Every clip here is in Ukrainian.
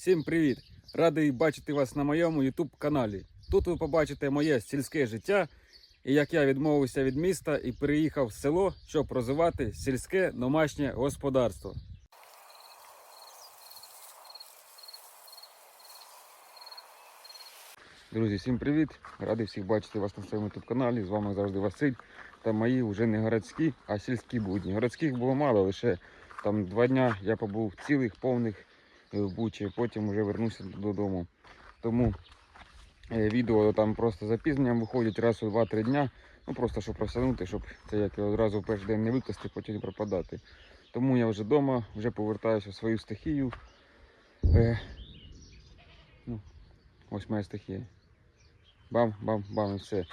Всім привіт! Радий бачити вас на моєму YouTube каналі. Тут ви побачите моє сільське життя і як я відмовився від міста і переїхав в село, щоб розвивати сільське домашнє господарство. Друзі, всім привіт! Радий всіх бачити вас на своєму YouTube каналі. З вами завжди Василь та мої вже не городські, а сільські будні. Городських було мало, лише там два дня я побув цілих, повних в Бучі, потім вже вернувся додому. Тому е, відео там просто запізненням виходять раз у 2-3 дня. Ну просто щоб просягнути, щоб це як одразу в перший день не викласти, потім пропадати. Тому я вже вдома, вже повертаюся в свою стихію. Е, ну, ось моя стихія. Бам, бам, бам і все.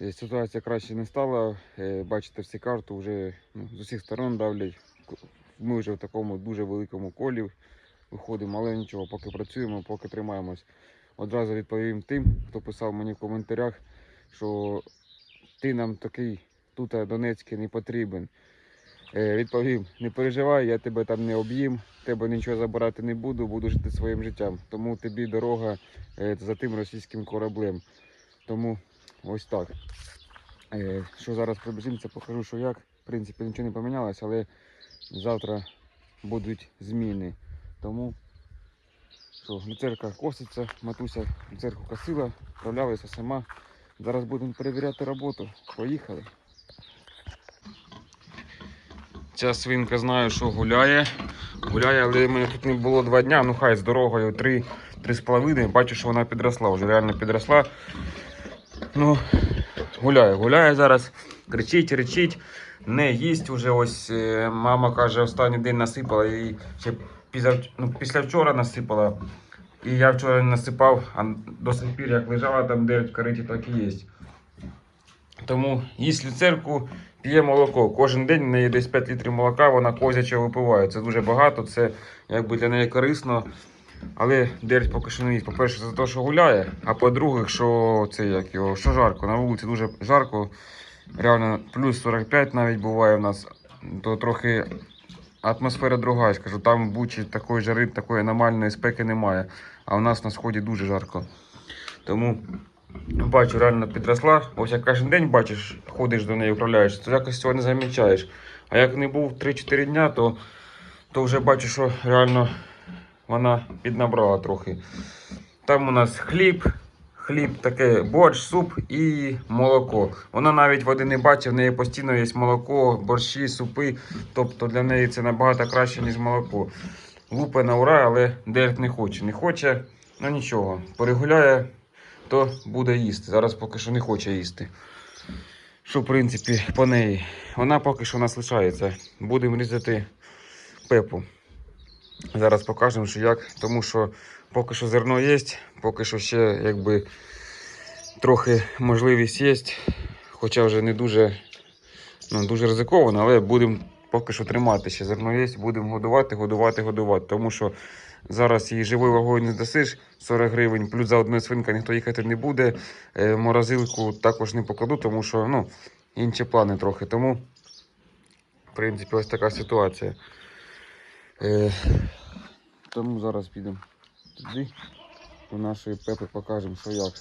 Е, Ситуація краще не стала. Е, Бачите, всі карту вже ну, з усіх сторон давлять. Ми вже в такому дуже великому колі виходимо, але нічого, поки працюємо, поки тримаємось. Одразу відповім тим, хто писав мені в коментарях, що ти нам такий тут Донецький не потрібен. Е, відповім, не переживай, я тебе там не об'їм, тебе нічого забирати не буду, буду жити своїм життям. Тому тобі дорога е, за тим російським кораблем. Тому ось так. Е, що зараз приблизимося, покажу, що як. В принципі, нічого не помінялось, але завтра будуть зміни. Тому що люцерка коситься, матуся люцерку косила, вправлялася сама. Зараз будемо перевіряти роботу. Поїхали. Ця свинка знаю, що гуляє. Гуляє, але мене тут не було два дня, ну хай з дорогою три, три з половиною. Бачу, що вона підросла, вже реально підросла. Ну, гуляє, гуляє зараз, кричить, речить, не їсть уже. Ось е, мама каже, останній день насипала і ще ну, після вчора насипала. І я вчора не насипав, а до сих пір як лежала там 9 в кориті, так і є. Тому їсть люцерку, п'є молоко. Кожен день в неї десь 5 літрів молока, вона козячого випиває. Це дуже багато, це якби для неї корисно. Але дерть поки що не їсть. По-перше, за те, що гуляє, а по-друге, що це як його, що жарко. На вулиці дуже жарко. Реально плюс 45 навіть буває в нас. То трохи атмосфера друга, я скажу. Там в Бучі такої жари, такої аномальної спеки немає. А у нас на сході дуже жарко. Тому бачу, реально підросла. Ось як кожен день бачиш, ходиш до неї, управляєш, то якось цього не замічаєш. А як не був 3-4 дня, то, то вже бачу, що реально вона піднабрала трохи. Там у нас хліб, хліб таке, борщ, суп і молоко. Вона навіть води не бачить, в неї постійно є молоко, борщі, супи. Тобто для неї це набагато краще, ніж молоко. Лупе на ура, але дерть не хоче. Не хоче, ну нічого. Перегуляє, то буде їсти. Зараз поки що не хоче їсти. Що, в принципі, по неї. Вона поки що нас лишається. Будемо різати пепу. Зараз покажемо, що як, тому що поки що зерно є, поки що ще якби трохи можливість є, хоча вже не дуже, ну, дуже ризиковано, але будемо поки що тримати. Ще зерно є, будемо годувати, годувати, годувати. Тому що зараз її живою вагою не здасиш 40 гривень, плюс за одну свинка ніхто їхати не буде. Е, морозилку також не покладу, тому що ну, інші плани трохи. Тому, в принципі, ось така ситуація. Е, тому зараз підемо туди, у нашої пепи покажемо, що як.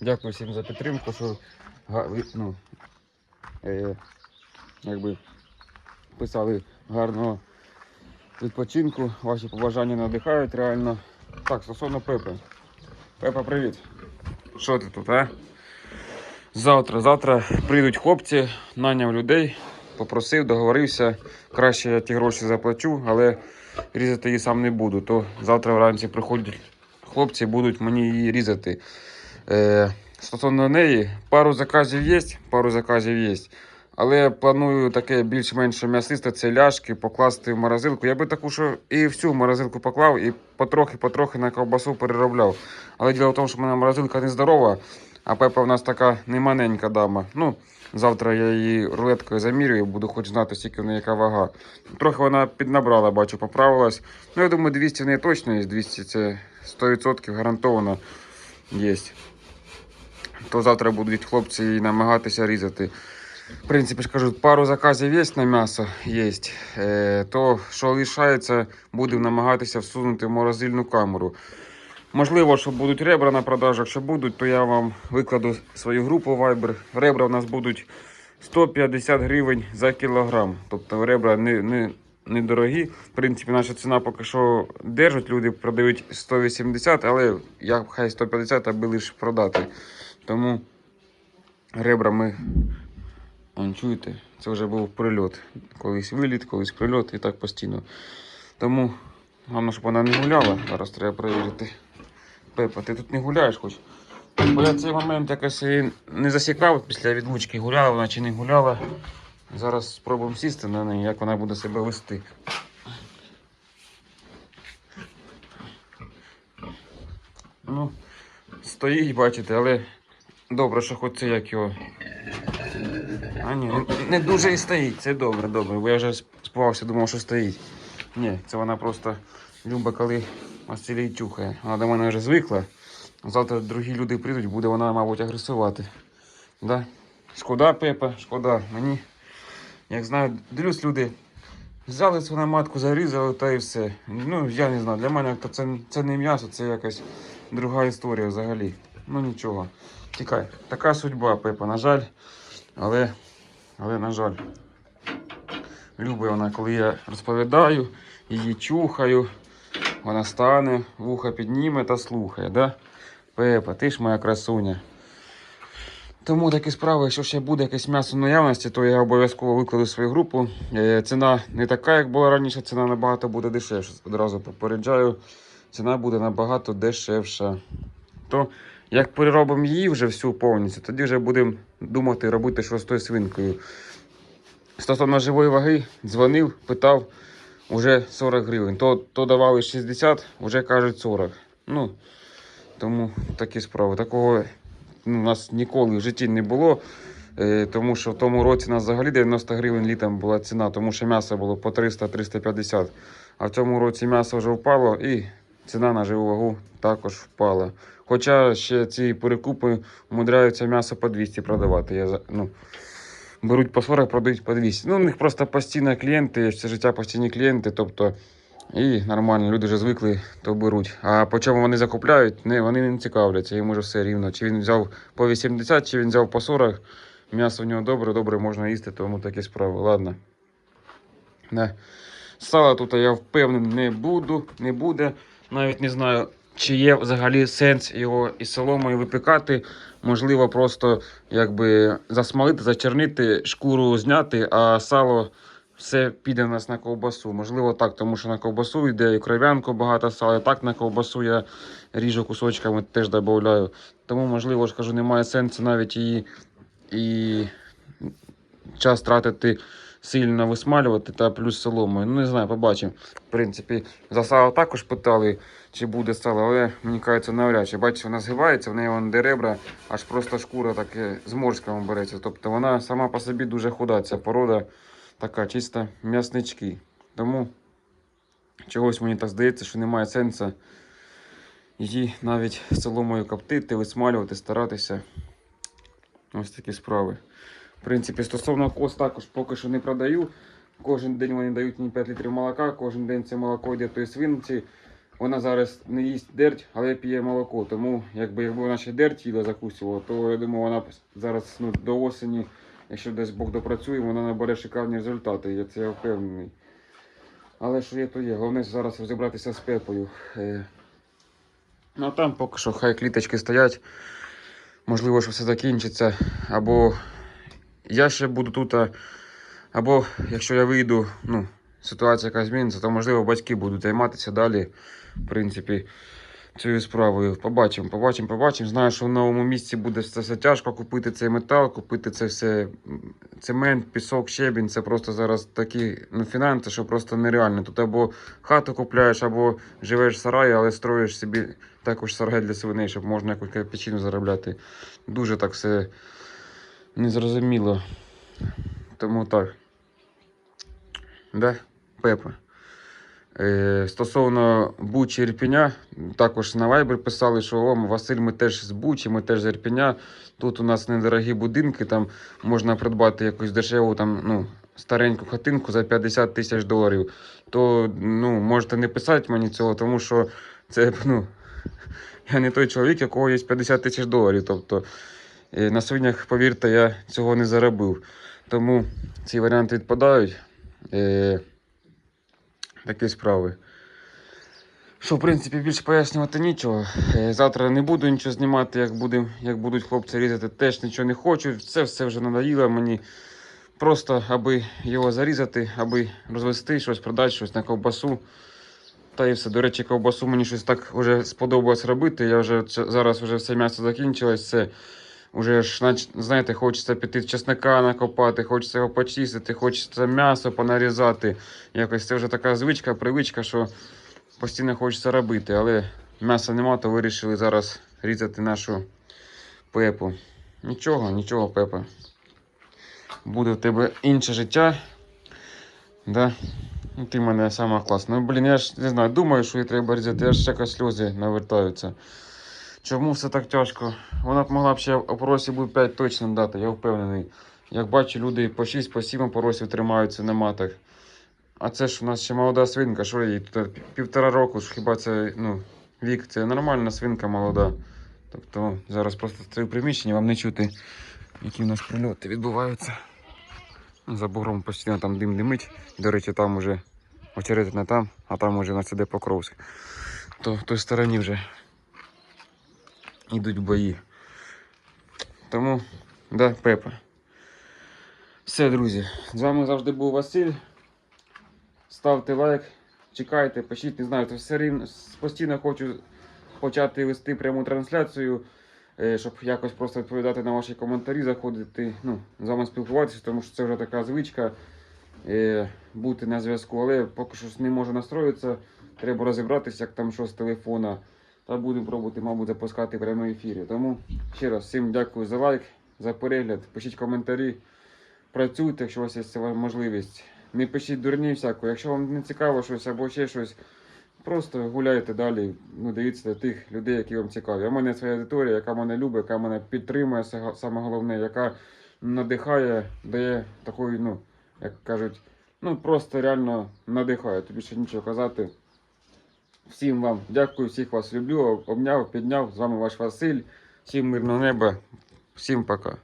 Дякую всім за підтримку, що ну, е, якби писали гарного відпочинку. Ваші побажання надихають реально. Так, стосовно Пепи. Пепа, привіт. Що ти тут, а? Завтра, завтра прийдуть хлопці, наняв людей, попросив, договорився. Краще я ті гроші заплачу, але різати її сам не буду. То завтра вранці приходять хлопці, будуть мені її різати. Е, стосовно неї, пару заказів є, пару заказів є. Але планую таке більш-менш м'ясисте, це ляшки, покласти в морозилку. Я би таку, що і всю морозилку поклав, і потрохи-потрохи на ковбасу переробляв. Але діло в тому, що в мене морозилка нездорова, а Пепа в нас така не маленька дама. Ну, завтра я її рулеткою замірюю, буду хоч знати, скільки в неї яка вага. Трохи вона піднабрала, бачу, поправилась. Ну, я думаю, 200 в неї точно є. 200 це 100% гарантовано є. То завтра будуть хлопці намагатися різати. В принципі, ж кажу, пару заказів є на м'ясо, є. Е, то, що лишається, будемо намагатися всунути в морозильну камеру. Можливо, що будуть ребра на продажу. Якщо будуть, то я вам викладу свою групу Viber. Ребра у нас будуть 150 гривень за кілограм. Тобто ребра не, не, недорогі. В принципі, наша ціна поки що держать. Люди продають 180, але я хай 150, аби лише продати. Тому ребра ми. Он, чуєте? Це вже був прильот. Колись виліт, колись прильот і так постійно. Тому головне, щоб вона не гуляла. Зараз треба перевірити. Пепа, ти тут не гуляєш хоч? Бо я цей момент якось не засікав після відлучки, гуляла вона чи не гуляла. Зараз спробуємо сісти на неї, як вона буде себе вести. Ну, стоїть, бачите, але добре, що хоч це як його. А ні, не, дуже і стоїть, це добре, добре. Бо я вже спувався, думав, що стоїть. Ні, це вона просто люба, коли Василій тюхає. Вона до мене вже звикла. Завтра другі люди прийдуть, буде вона, мабуть, агресувати. Да? Шкода, Пепа, шкода. Мені, як знаю, дивлюсь, люди взяли свою матку, зарізали та і все. Ну, я не знаю, для мене це, це не м'ясо, це якась друга історія взагалі. Ну нічого. Тікай. Така судьба, Пепа, на жаль. Але, але на жаль. Любить вона, коли я розповідаю, її чухаю, вона стане, вуха підніме та слухає, да? Пепа, ти ж моя красуня. Тому такі справи, якщо ще буде якесь м'ясо в наявності, то я обов'язково викладу свою групу. Е, Ціна не така, як була раніше, ціна набагато буде дешевша. Одразу попереджаю, ціна буде набагато дешевша. То як переробимо її вже всю повністю, тоді вже будемо думати робити щось з тою свинкою. Стосовно живої ваги, дзвонив, питав, вже 40 гривень. То, то давали 60, вже кажуть 40. Ну, тому такі справи. Такого у нас ніколи в житті не було. Е, тому що в тому році у нас взагалі 90 гривень літом була ціна, тому що м'ясо було по 300-350. А в цьому році м'ясо вже впало і ціна на живу вагу також впала. Хоча ще ці перекупи умудряються м'ясо по 200 продавати. Я, ну, беруть по 40, продають по 200. Ну, у них просто постійні клієнти, все життя постійні клієнти, тобто і нормально, люди вже звикли, то беруть. А по чому вони закупляють, не, вони не цікавляться, їм уже все рівно. Чи він взяв по 80, чи він взяв по 40. М'ясо в нього добре, добре можна їсти, тому такі справи. Ладно. Не. Сала тут я впевнений не буду, не буде. Навіть не знаю, чи є взагалі сенс його із соломою випікати. Можливо, просто якби засмалити, зачернити, шкуру зняти, а сало все піде у нас на ковбасу. Можливо, так, тому що на ковбасу йде і кров'янку багато сала, і так на ковбасу я ріжу кусочками, теж додаю. Тому, можливо, ж кажу, немає сенсу навіть її і час тратити сильно висмалювати та плюс соломою. Ну, не знаю, побачимо. В принципі, за сало також питали, чи буде сало, але мені кажеться, навряд чи. Бачите, вона згибається, в неї вон де ребра, аж просто шкура таке з морського береться. Тобто вона сама по собі дуже худа, ця порода така чисто м'яснички. Тому чогось мені так здається, що немає сенсу її навіть соломою коптити, висмалювати, старатися. Ось такі справи. В принципі, стосовно коз також поки що не продаю. Кожен день вони дають мені 5 літрів молока, кожен день це молоко йде тої свинці. Вона зараз не їсть дерть, але п'є молоко. Тому якби якби вона ще дерть їла закусувала, то я думаю, вона зараз ну, до осені, якщо десь Бог допрацює, вона набере шикарні результати. Я це впевнений. Але що є, то є. Головне зараз розібратися з пепою. Е, Ну а там поки що хай кліточки стоять. Можливо, що все закінчиться. Або я ще буду тут, або якщо я вийду, ну, ситуація яка зміниться, то можливо батьки будуть займатися далі, в принципі, цією справою. Побачимо, побачимо, побачимо. Знаю, що в новому місці буде це все тяжко купити цей метал, купити це все цемент, пісок, щебінь. Це просто зараз такі ну, фінанси, що просто нереально. Тут або хату купляєш, або живеш в сараї, але строїш собі також сарай для свиней, щоб можна якусь копійчину заробляти. Дуже так все незрозуміло. Тому так. Да, Пепа. Е, стосовно Бучі Ірпіня, також на Viber писали, що о, Василь, ми теж з Бучі, ми теж з Ірпіня. Тут у нас недорогі будинки, там можна придбати якусь дешеву там, ну, стареньку хатинку за 50 тисяч доларів. То ну, можете не писати мені цього, тому що це ну, я не той чоловік, якого є 50 тисяч доларів. Тобто е, на свинях, повірте, я цього не заробив. Тому ці варіанти відпадають. Такі справи. Що, в принципі, більше пояснювати нічого. Е, Завтра не буду нічого знімати, як, будем, як будуть хлопці різати, теж нічого не хочу. Це все вже надоїло мені. Просто аби його зарізати, аби розвести щось, продати щось на ковбасу. Та і все. До речі, ковбасу мені щось так вже сподобалось робити. Я вже зараз вже все м'ясо закінчилось. Це вже ж, знаєте, хочеться піти чесника накопати, хочеться його почистити, хочеться м'ясо понарізати. Якось це вже така звичка, привичка, що постійно хочеться робити. Але м'яса нема, то вирішили зараз різати нашу пепу. Нічого, нічого, пепа. Буде в тебе інше життя. Да? Ну, Ти мене сама класна. Ну, блін, я ж не знаю, думаю, що її треба різати, аж якось сльози навертаються. Чому все так тяжко? Вона б могла б ще опоросі був 5 точно дати, я впевнений. Як бачу, люди по 6, по 7 опоросів тримаються на матах. А це ж у нас ще молода свинка, що їй тут півтора року, ж хіба це ну, вік, це нормальна свинка молода. Тобто зараз просто стою в приміщенні, вам не чути, які в нас прильоти відбуваються. За бугром постійно там дим димить. До речі, там уже очеретина там, а там уже у нас іде Покровськ. То в той стороні вже йдуть бої. Тому, да, Пепа. Все, друзі. З вами завжди був Василь. Ставте лайк, чекайте, пишіть, не знаю, то все рівно постійно хочу почати вести пряму трансляцію, е, щоб якось просто відповідати на ваші коментарі, заходити, ну, з вами спілкуватися, тому що це вже така звичка е, бути на зв'язку. Але поки що не можу настроїтися, треба розібратися, як там що з телефона. Та буду пробувати, мабуть, запускати прямі ефіри. Тому ще раз всім дякую за лайк, за перегляд. Пишіть коментарі, працюйте, якщо у вас є можливість. Не пишіть дурні всяку. Якщо вам не цікаво щось або ще щось, просто гуляйте далі. Ну, дивіться до тих людей, які вам цікаві. В мене своя аудиторія, яка мене любить, яка мене підтримує, саме головне, яка надихає, дає такої, ну, як кажуть, ну просто реально надихає. Тобі ще нічого казати. Всім вам дякую, всіх вас люблю, обняв, підняв. З вами ваш Василь. Всім мирного неба. Всім пока.